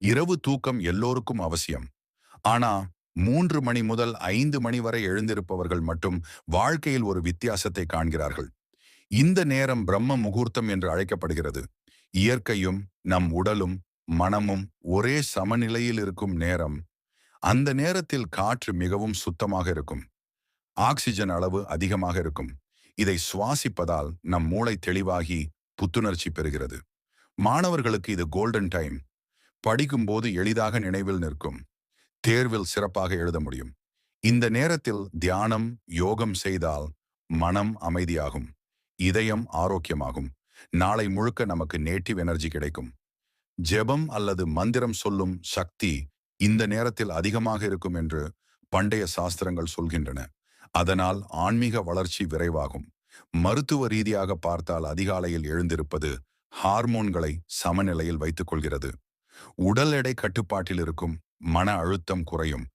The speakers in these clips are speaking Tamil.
இரவு தூக்கம் எல்லோருக்கும் அவசியம். ஆனா மூன்று மணி முதல் ஐந்து மணி வரை எழுந்திருப்பவர்கள் மட்டும் வாழ்க்கையில் ஒரு வித்தியாசத்தை காண்கிறார்கள். இந்த நேரம் பிரம்ம முகூர்த்தம் என்று அழைக்கப்படுகிறது. இயற்கையும் நம் உடலும் மனமும் ஒரே சமநிலையில் இருக்கும் நேரம். அந்த நேரத்தில் காற்று மிகவும் சுத்தமாக இருக்கும். ஆக்சிஜன் அளவு அதிகமாக இருக்கும். இதை சுவாசிப்பதால் நம் மூளை தெளிவாகி புத்துணர்ச்சி பெறுகிறது. மாணவர்களுக்கு இது கோல்டன் டைம் படிக்கும்போது எளிதாக நினைவில் நிற்கும். தேர்வில் சிறப்பாக எழுத முடியும். இந்த நேரத்தில் தியானம் யோகம் செய்தால் மனம் அமைதியாகும். இதயம் ஆரோக்கியமாகும். நாளை முழுக்க நமக்கு நேட்டிவ் எனர்ஜி கிடைக்கும். ஜெபம் அல்லது மந்திரம் சொல்லும் சக்தி இந்த நேரத்தில் அதிகமாக இருக்கும் என்று பண்டைய சாஸ்திரங்கள் சொல்கின்றன. அதனால் ஆன்மீக வளர்ச்சி விரைவாகும். மருத்துவ ரீதியாக பார்த்தால் அதிகாலையில் எழுந்திருப்பது ஹார்மோன்களை சமநிலையில் வைத்துக் கொள்கிறது. உடல் எடை கட்டுப்பாட்டில் இருக்கும் மன அழுத்தம் குறையும்.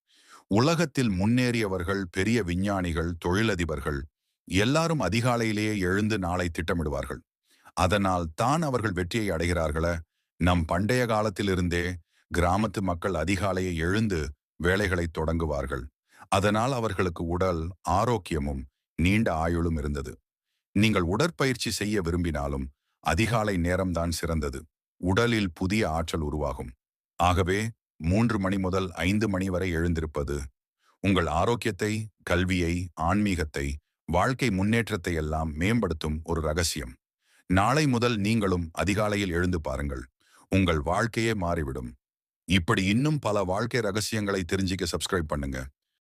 உலகத்தில் முன்னேறியவர்கள் பெரிய விஞ்ஞானிகள் தொழிலதிபர்கள் எல்லாரும் அதிகாலையிலேயே எழுந்து நாளை திட்டமிடுவார்கள். அதனால் தான் அவர்கள் வெற்றியை அடைகிறார்கள. நம் பண்டைய காலத்திலிருந்தே கிராமத்து மக்கள் அதிகாலையை எழுந்து வேலைகளை தொடங்குவார்கள். அதனால் அவர்களுக்கு உடல் ஆரோக்கியமும் நீண்ட ஆயுளும் இருந்தது. நீங்கள் உடற்பயிற்சி செய்ய விரும்பினாலும் அதிகாலை நேரம்தான் சிறந்தது. உடலில் புதிய ஆற்றல் உருவாகும். ஆகவே மூன்று மணி முதல் ஐந்து மணி வரை எழுந்திருப்பது உங்கள் ஆரோக்கியத்தை கல்வியை ஆன்மீகத்தை வாழ்க்கை முன்னேற்றத்தை எல்லாம் மேம்படுத்தும் ஒரு ரகசியம். நாளை முதல் நீங்களும் அதிகாலையில் எழுந்து பாருங்கள். உங்கள் வாழ்க்கையே மாறிவிடும். இப்படி இன்னும் பல வாழ்க்கை ரகசியங்களை தெரிஞ்சிக்க சப்ஸ்கிரைப் பண்ணுங்க.